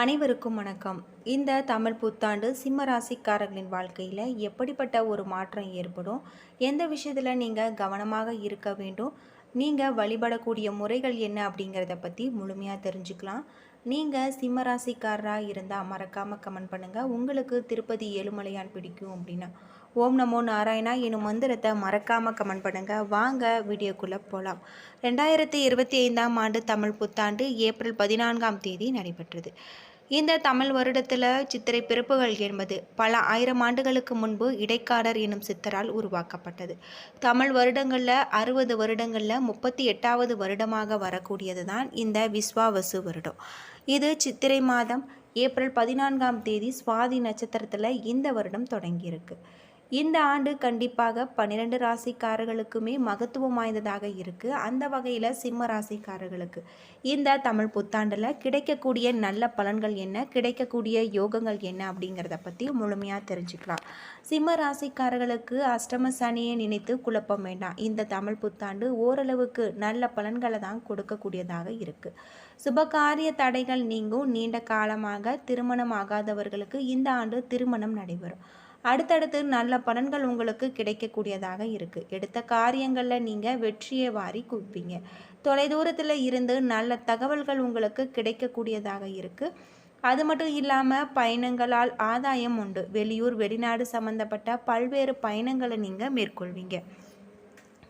அனைவருக்கும் வணக்கம். இந்த தமிழ் புத்தாண்டு சிம்ம ராசிக்காரர்களின் வாழ்க்கையில் எப்படிப்பட்ட ஒரு மாற்றம் ஏற்படும்? எந்த விஷயத்தில் நீங்கள் கவனமாக இருக்க வேண்டும்? நீங்கள் வழிபடக்கூடிய முறைகள் என்ன அப்படிங்கிறத பற்றி முழுமையாக தெரிஞ்சுக்கலாம். நீங்கள் சிம்மராசிக்காரராக இருந்தால் மறக்காமல் கமெண்ட் பண்ணுங்கள் உங்களுக்கு திருப்பதி ஏழுமலையான் பிடிக்கும் அப்படின்னா. ஓம் நமோ நாராயணா எனும் மந்திரத்தை மறக்காமல் கமெண்ட் பண்ணுங்கள் வாங்க வீடியோக்குள்ளே போகலாம் ரெண்டாயிரத்தி இருபத்தி ஐந்தாம் ஆண்டு தமிழ் புத்தாண்டு ஏப்ரல் பதினான்காம் தேதி நடைபெற்றது. இந்த தமிழ் வருடத்தில் சித்திரை பிறப்புகள் என்பது பல ஆயிரம் ஆண்டுகளுக்கு முன்பு இடைக்காடர் எனும் சித்தரால் உருவாக்கப்பட்டது. தமிழ் வருடங்களில் அறுபது வருடங்களில் முப்பத்தி எட்டாவது வருடமாக வரக்கூடியது தான் இந்த விஸ்வாவசு வருடம். இது சித்திரை மாதம் ஏப்ரல் பதினான்காம் தேதி சுவாதி நட்சத்திரத்தில் இந்த வருடம் தொடங்கியிருக்கு. இந்த ஆண்டு கண்டிப்பாக பன்னிரெண்டு ராசிக்காரர்களுக்குமே மகத்துவம் வாய்ந்ததாக இருக்குது அந்த வகையில் சிம்ம ராசிக்காரர்களுக்கு இந்த தமிழ் புத்தாண்டில் கிடைக்கக்கூடிய நல்ல பலன்கள் என்ன? கிடைக்கக்கூடிய யோகங்கள் என்ன? அப்படிங்கிறத பற்றி முழுமையாக தெரிஞ்சுக்கலாம். சிம்ம ராசிக்காரர்களுக்கு அஷ்டம சனியை நினைத்து குழப்பம் வேண்டாம். இந்த தமிழ் புத்தாண்டு ஓரளவுக்கு நல்ல பலன்களை தான் கொடுக்கக்கூடியதாக இருக்குது சுபகாரிய தடைகள் நீங்கும். நீண்ட காலமாக திருமணம் ஆகாதவர்களுக்கு இந்த ஆண்டு திருமணம் நடைபெறும். அடுத்தடுத்து நல்ல பலன்கள் உங்களுக்கு கிடைக்கக்கூடியதாக இருக்குது எடுத்த காரியங்களில் நீங்கள் வெற்றியை வாரி குவிப்பீங்க. தொலைதூரத்தில் இருந்து நல்ல தகவல்கள் உங்களுக்கு கிடைக்கக்கூடியதாக இருக்குது அது மட்டும் இல்லாமல் பயணங்களால் ஆதாயம் உண்டு. வெளியூர் வெளிநாடு சம்மந்தப்பட்ட பல்வேறு பயணங்களை நீங்கள் மேற்கொள்வீங்க.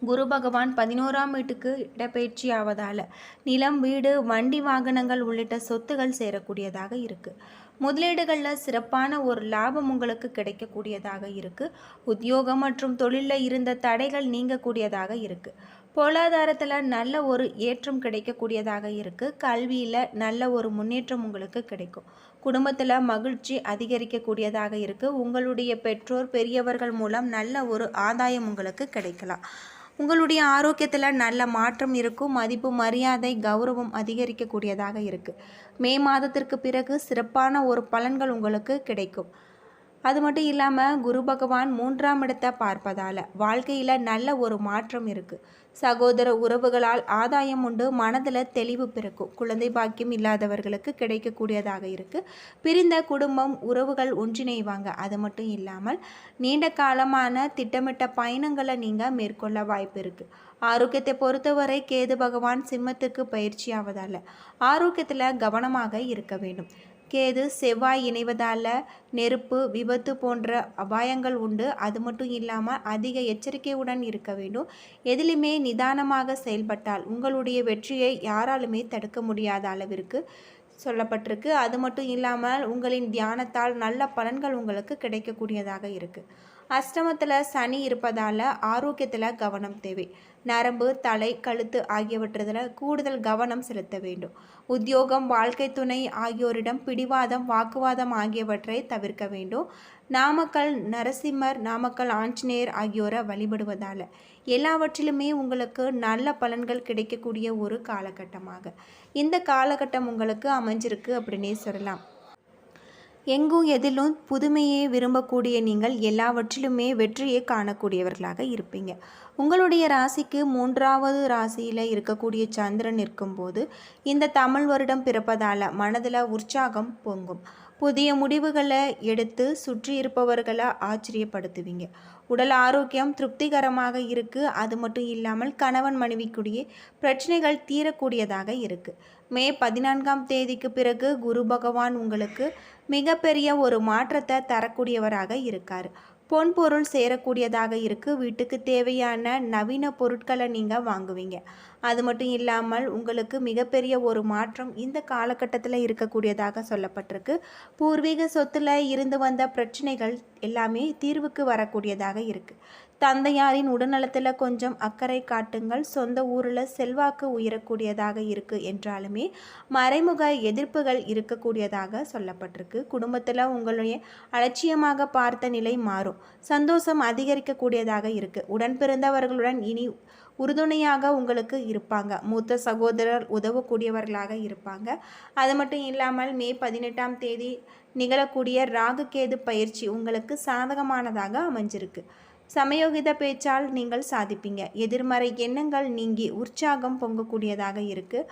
குரு பகவான் பதினோராம் வீட்டுக்கு இடப்பெயர்ச்சி ஆவதால் நிலம் வீடு வண்டி வாகனங்கள் உள்ளிட்ட சொத்துகள் சேரக்கூடியதாக இருக்குது முதலீடுகளில் சிறப்பான ஒரு லாபம் உங்களுக்கு கிடைக்கக்கூடியதாக இருக்குது உத்தியோகம் மற்றும் தொழிலில் இருந்த தடைகள் நீங்கக்கூடியதாக இருக்குது பொருளாதாரத்தில் நல்ல ஒரு ஏற்றம் கிடைக்கக்கூடியதாக இருக்குது கல்வியில் நல்ல ஒரு முன்னேற்றம் உங்களுக்கு கிடைக்கும். குடும்பத்தில் மகிழ்ச்சி அதிகரிக்கக்கூடியதாக இருக்குது உங்களுடைய பெற்றோர் பெரியவர்கள் மூலம் நல்ல ஒரு ஆதாயம் உங்களுக்கு கிடைக்கலாம். உங்களுடைய ஆரோக்கியத்தில் நல்ல மாற்றம் இருக்கும் மதிப்பு மரியாதை கௌரவம் அதிகரிக்கக்கூடியதாக இருக்குது மே மாதத்திற்கு பிறகு சிறப்பான ஒரு பலன்கள் உங்களுக்கு கிடைக்கும். அது மட்டும் இல்லாமல் குரு பகவான் மூன்றாம் இடத்தை பார்ப்பதால் வாழ்க்கையில் நல்ல ஒரு மாற்றம் இருக்குது சகோதர உறவுகளால் ஆதாயம் உண்டு மனதில் தெளிவு பிறக்கும். குழந்தை பாக்கியம் இல்லாதவர்களுக்கு கிடைக்கக்கூடியதாக இருக்குது பிரிந்த குடும்பம் உறவுகள் ஒன்றிணைவாங்க. அது மட்டும் இல்லாமல் நீண்ட காலமான திட்டமிட்ட பயணங்களை நீங்கள் மேற்கொள்ள வாய்ப்பு இருக்குது ஆரோக்கியத்தை பொறுத்தவரை கேது பகவான் சிம்மத்துக்கு பயிற்சியாவதால் ஆரோக்கியத்தில் கவனமாக இருக்க வேண்டும். கேது செவ்வாய் இணைவதால் நெருப்பு விபத்து போன்ற அபாயங்கள் உண்டு. அது மட்டும் இல்லாமல் அதிக எச்சரிக்கையுடன் இருக்க வேண்டும். எதிலுமே நிதானமாக செயல்பட்டால் உங்களுடைய வெற்றியை யாராலுமே தடுக்க முடியாத அளவிற்கு சொல்லப்பட்டிருக்கு. அது மட்டும் இல்லாமல் உங்களின் தியானத்தால் நல்ல பலன்கள் உங்களுக்கு கிடைக்கக்கூடியதாக இருக்குது அஷ்டமத்தில் சனி இருப்பதால் ஆரோக்கியத்தில் கவனம் தேவை. நரம்பு தலை கழுத்து ஆகியவற்றதில் கூடுதல் கவனம் செலுத்த வேண்டும். உத்தியோகம் வாழ்க்கை துணை ஆகியோரிடம் பிடிவாதம் வாக்குவாதம் ஆகியவற்றை தவிர்க்க வேண்டும். நாமக்கல் நரசிம்மர் நாமக்கல் ஆஞ்சநேயர் ஆகியோரை வழிபடுவதால் எல்லாவற்றிலுமே உங்களுக்கு நல்ல பலன்கள் கிடைக்கக்கூடிய ஒரு காலகட்டமாக. இந்த காலகட்டம் உங்களுக்கு அமைஞ்சிருக்கு அப்படின்னே சொல்லலாம். எங்கும் எதிலும் புதுமையை விரும்பக்கூடிய நீங்கள் எல்லாவற்றிலுமே வெற்றியை காணக்கூடியவர்களாக இருப்பீங்க. உங்களுடைய ராசிக்கு மூன்றாவது ராசியில் இருக்கக்கூடிய சந்திரன் இருக்கும்போது இந்த தமிழ் வருடம் பிறப்பதால் மனதில் உற்சாகம் பொங்கும். புதிய முடிவுகளை எடுத்து சுற்றி இருப்பவர்களை ஆச்சரியப்படுத்துவீங்க. உடல் ஆரோக்கியம் திருப்திகரமாக இருக்குது அது மட்டும் இல்லாமல் கணவன் மனைவிக்குடியே பிரச்சனைகள் தீரக்கூடியதாக இருக்குது மே பதினான்காம் தேதிக்கு பிறகு குரு பகவான் உங்களுக்கு மிகப்பெரிய ஒரு மாற்றத்தை தரக்கூடியவராக இருக்கார். பொன் பொருள் சேரக்கூடியதாக இருக்குது வீட்டுக்கு தேவையான நவீன பொருட்களை நீங்கள் வாங்குவீங்க. அது மட்டும் இல்லாமல் உங்களுக்கு மிகப்பெரிய ஒரு மாற்றம் இந்த காலகட்டத்தில் இருக்கக்கூடியதாக சொல்லப்பட்டிருக்கு. பூர்வீக சொத்தில் இருந்து வந்த பிரச்சனைகள் எல்லாமே தீர்வுக்கு வரக்கூடியதாக இருக்குது தந்தையாரின் உடல்நலத்தில் கொஞ்சம் அக்கறை காட்டுங்கள். சொந்த ஊரில் செல்வாக்கு உயரக்கூடியதாக இருக்குது என்றாலுமே மறைமுக எதிர்ப்புகள் இருக்கக்கூடியதாக சொல்லப்பட்டிருக்கு. குடும்பத்தில் உங்களுடைய அலட்சியமாக பார்த்த நிலை மாறும். சந்தோஷம் அதிகரிக்கக்கூடியதாக இருக்குது உடன் பிறந்தவர்களுடன் இனி உறுதுணையாக உங்களுக்கு இருப்பாங்க. மூத்த சகோதரர் உதவக்கூடியவர்களாக இருப்பாங்க. அது மட்டும் இல்லாமல் மே பதினெட்டாம் தேதி நிகழக்கூடிய ராகு கேது பயிற்சி உங்களுக்கு சாதகமானதாக அமைஞ்சிருக்கு. சமயோகித பேச்சால் நீங்கள் சாதிப்பீங்க. எதிர்மறை எண்ணங்கள் நீங்கி உற்சாகம் பொங்கக்கூடியதாக இருக்குது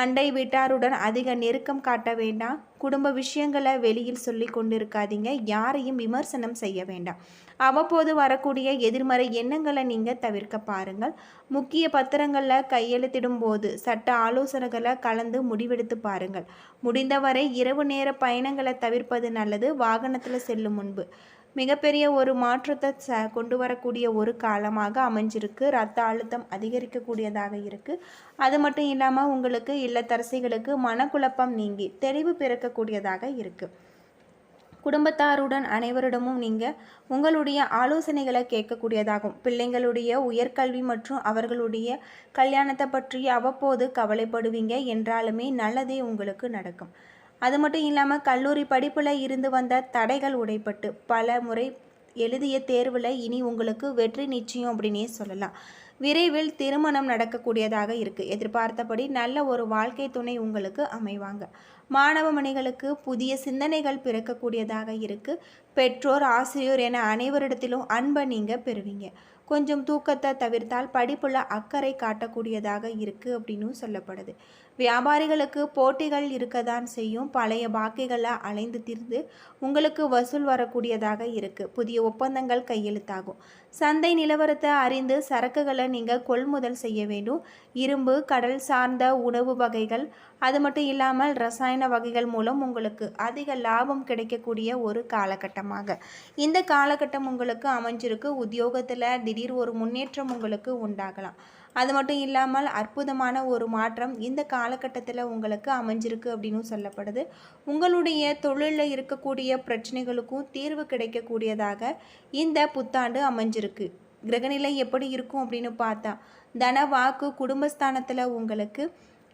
அண்டை வீட்டாருடன் அதிக நெருக்கம் காட்ட வேண்டாம். குடும்ப விஷயங்களை வெளியில் சொல்லி கொண்டிருக்காதீங்க. யாரையும் விமர்சனம் செய்ய வேண்டாம். அவ்வப்போது வரக்கூடிய எதிர்மறை எண்ணங்களை நீங்கள் தவிர்க்க பாருங்கள். முக்கிய பத்திரங்களில் கையெழுத்திடும் போது சட்ட ஆலோசனைகளை கலந்து முடிவெடுத்து பாருங்கள். முடிந்தவரை இரவு நேர பயணங்களை தவிர்ப்பது நல்லது. வாகனத்தில் செல்லும் முன்பு. மிகப்பெரிய ஒரு மாற்றத்தை ச கொண்டு வரக்கூடிய ஒரு காலமாக அமைஞ்சிருக்கு. ரத்த அழுத்தம் அதிகரிக்கக்கூடியதாக இருக்குது அது மட்டும் இல்லாமல் உங்களுக்கு இல்லத்தரசிகளுக்கு மனக்குழப்பம் நீங்கி தெளிவு பிறக்கக்கூடியதாக இருக்குது குடும்பத்தாருடன் அனைவரிடமும் நீங்கள் உங்களுடைய ஆலோசனைகளை கேட்கக்கூடியதாகும். பிள்ளைங்களுடைய உயர்கல்வி மற்றும் அவர்களுடைய கல்யாணத்தை பற்றி அவ்வப்போது கவலைப்படுவீங்க. என்றாலுமே நல்லதே உங்களுக்கு நடக்கும். அது மட்டும் இல்லாமல் கல்லூரி படிப்பில் இருந்து வந்த தடைகள் உடைப்பட்டு பல முறை எழுதிய தேர்வில் இனி உங்களுக்கு வெற்றி நிச்சயம் அப்படின்னே சொல்லலாம். விரைவில் திருமணம் நடக்கக்கூடியதாக இருக்குது எதிர்பார்த்தபடி நல்ல ஒரு வாழ்க்கை துணை உங்களுக்கு அமைவாங்க. மாணவ மணிகளுக்கு புதிய சிந்தனைகள் பிறக்கக்கூடியதாக இருக்குது பெற்றோர் ஆசிரியர் என அனைவரிடத்திலும் அன்பை நீங்கள் பெறுவீங்க. கொஞ்சம் தூக்கத்தை தவிர்த்தால் படிப்புள்ள அக்கறை காட்டக்கூடியதாக இருக்குது அப்படின்னு சொல்லப்படுது. வியாபாரிகளுக்கு போட்டிகள் இருக்க தான் செய்யும். பழைய பாக்கிகளை அலைந்து தீர்ந்து உங்களுக்கு வசூல் வரக்கூடியதாக இருக்குது புதிய ஒப்பந்தங்கள் கையெழுத்தாகும். சந்தை நிலவரத்தை அறிந்து சரக்குகளை நீங்கள் கொள்முதல் செய்ய வேண்டும். இரும்பு கடல் சார்ந்த உணவு வகைகள் அது மட்டும் இல்லாமல் ரசாயன வகைகள் மூலம் உங்களுக்கு அதிக லாபம் கிடைக்கக்கூடிய ஒரு காலகட்டமாக. இந்த காலகட்டம் உங்களுக்கு அமைஞ்சிருக்கு. உத்தியோகத்தில் திடீர் ஒரு முன்னேற்றம் உங்களுக்கு உண்டாகலாம். அது மட்டும் இல்லாமல் அற்புதமான ஒரு மாற்றம் இந்த காலகட்டத்தில் உங்களுக்கு அமைஞ்சிருக்கு அப்படின்னு சொல்லப்படுது. உங்களுடைய தொழிலில் இருக்கக்கூடிய பிரச்சனைகளுக்கும் தீர்வு கிடைக்கக்கூடியதாக இந்த புத்தாண்டு அமைஞ்சிருக்கு. கிரகநிலை எப்படி இருக்கும் அப்படின்னு பார்த்தா தன வாக்கு குடும்பஸ்தானத்தில் உங்களுக்கு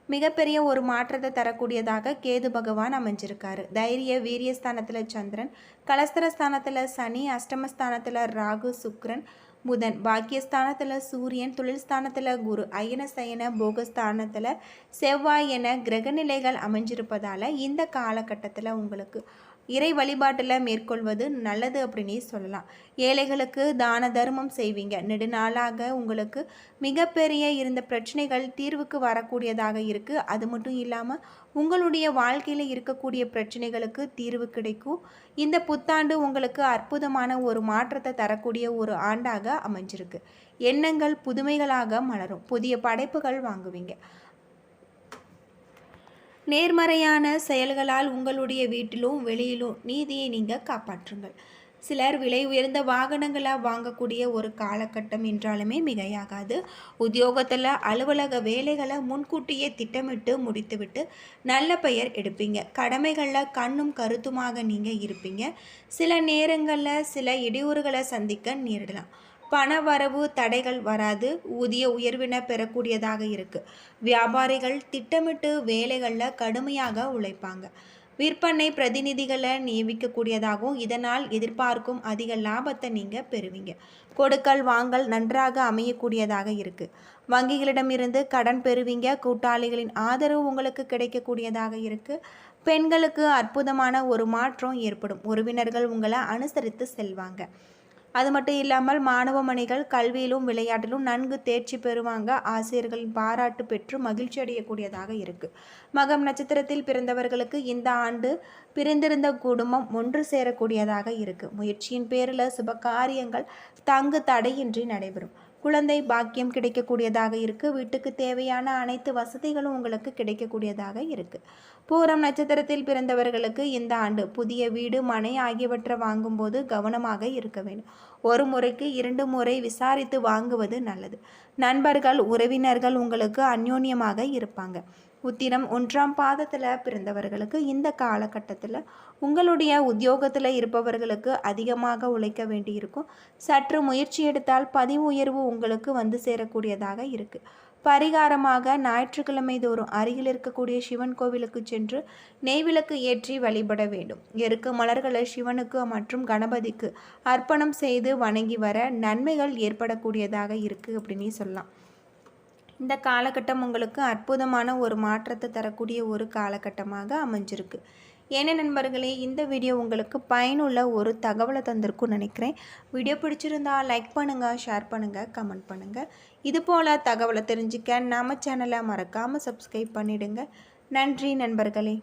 மிகப்பெரிய ஒரு மாற்றத்தை தரக்கூடியதாக கேது பகவான் அமைஞ்சிருக்காரு. தைரிய வீரியஸ்தானத்தில் சந்திரன் கலஸ்தரஸ்தானத்தில் சனி அஷ்டமஸ்தானத்தில் ராகு சுக்ரன் புதன் பாக்கியஸ்தானத்தில் சூரியன் தொழில் ஸ்தானத்தில் குரு அயன சயன போகஸ்தானத்தில் செவ்வாய் என கிரகநிலைகள் அமைஞ்சிருப்பதால் இந்த காலகட்டத்தில் உங்களுக்கு இறை வழிபாட்டில் மேற்கொள்வது நல்லது அப்படின்னே சொல்லலாம். ஏழைகளுக்கு தான தர்மம் செய்வீங்க. நெடுநாளாக உங்களுக்கு மிகப்பெரிய இருந்த பிரச்சனைகள் தீர்வுக்கு வரக்கூடியதாக இருக்குது அது மட்டும் இல்லாமல் உங்களுடைய வாழ்க்கையில் இருக்கக்கூடிய பிரச்சனைகளுக்கு தீர்வு கிடைக்கும். இந்த புத்தாண்டு உங்களுக்கு அற்புதமான ஒரு மாற்றத்தை தரக்கூடிய ஒரு ஆண்டாக அமைஞ்சிருக்கு. எண்ணங்கள் புதுமைகளாக மலரும். புதிய படைப்புகள் வாங்குவீங்க. நேர்மறையான செயல்களால் உங்களுடைய வீட்டிலும் வெளியிலும் நீதியை நீங்கள் காப்பாற்றுங்கள். சிலர் விலை உயர்ந்த வாகனங்களாக வாங்கக்கூடிய ஒரு காலகட்டம் என்றாலுமே மிகையாகாது. உத்தியோகத்தில் அலுவலக வேலைகளை முன்கூட்டியே திட்டமிட்டு முடித்துவிட்டு நல்ல பெயர் எடுப்பீங்க. கடமைகளில் கண்ணும் கருத்துமாக நீங்கள் இருப்பீங்க. சில நேரங்களில் சில இடையூறுகளை சந்திக்க நேரிடலாம். பண வரவு தடைகள் வராது ஊதிய உயர்வின பெறக்கூடியதாக இருக்குது வியாபாரிகள் திட்டமிட்டு வேலைகளில் கடுமையாக உழைப்பாங்க. விற்பனை பிரதிநிதிகளை நியமிக்கக்கூடியதாகவும் இதனால் எதிர்பார்க்கும் அதிக லாபத்தை நீங்கள் பெறுவீங்க. கொடுக்கல் வாங்கல் நன்றாக அமையக்கூடியதாக இருக்குது வங்கிகளிடமிருந்து கடன் பெறுவீங்க. கூட்டாளிகளின் ஆதரவு உங்களுக்கு கிடைக்கக்கூடியதாக இருக்குது பெண்களுக்கு அற்புதமான ஒரு மாற்றம் ஏற்படும். உறவினர்கள் உங்களை அனுசரித்து செல்வாங்க. அது மட்டும் இல்லாமல் மாணவ மணிகள் கல்வியிலும் விளையாட்டிலும் நன்கு தேர்ச்சி பெறுவாங்க. ஆசிரியர்களின் பாராட்டு பெற்று மகிழ்ச்சி அடையக்கூடியதாக இருக்குது மகம் நட்சத்திரத்தில் பிறந்தவர்களுக்கு இந்த ஆண்டு பிரிந்திருந்த குடும்பம் ஒன்று சேரக்கூடியதாக இருக்குது முயற்சியின் பேரில் சுப காரியங்கள் தங்கு தடையின்றி நடைபெறும். குழந்தை பாக்கியம் கிடைக்கக்கூடியதாக இருக்குது வீட்டுக்கு தேவையான அனைத்து வசதிகளும் உங்களுக்கு கிடைக்கக்கூடியதாக இருக்குது பூரம் நட்சத்திரத்தில் பிறந்தவர்களுக்கு இந்த ஆண்டு புதிய வீடு மனை ஆகியவற்றை வாங்கும்போது கவனமாக இருக்க வேண்டும். ஒரு முறைக்கு இரண்டு முறை விசாரித்து வாங்குவது நல்லது. நண்பர்கள் உறவினர்கள் உங்களுக்கு அந்யோன்யமாக இருப்பாங்க. உத்திரம் ஒன்றாம் பாதத்தில் பிறந்தவர்களுக்கு இந்த காலகட்டத்தில் உங்களுடைய உத்தியோகத்தில் இருப்பவர்களுக்கு அதிகமாக உழைக்க வேண்டியிருக்கும். சற்று முயற்சி எடுத்தால் பதிவு உயர்வு உங்களுக்கு வந்து சேரக்கூடியதாக இருக்குது பரிகாரமாக ஞாயிற்றுக்கிழமை தோறும் அருகில் இருக்கக்கூடிய சிவன் கோவிலுக்கு சென்று நெய்விளக்கு ஏற்றி வழிபட வேண்டும். எருக்கு மலர்களை சிவனுக்கு மற்றும் கணபதிக்கு அர்ப்பணம் செய்து வணங்கி வர நன்மைகள் ஏற்படக்கூடியதாக இருக்குது அப்படின்னு சொல்லலாம். இந்த காலகட்டம் உங்களுக்கு அற்புதமான ஒரு மாற்றத்தை தரக்கூடிய ஒரு காலகட்டமாக அமைஞ்சிருக்கு. ஏன்னா நண்பர்களே இந்த வீடியோ உங்களுக்கு பயனுள்ள ஒரு தகவலை தந்திருக்கும்னு நினைக்கிறேன். வீடியோ பிடிச்சிருந்தா லைக் பண்ணுங்கள் ஷேர் பண்ணுங்கள் கமெண்ட் பண்ணுங்கள் இது போல் தகவலை தெரிஞ்சுக்க நம்ம சேனலை மறக்காமல் சப்ஸ்கிரைப் பண்ணிவிடுங்க நன்றி நண்பர்களே.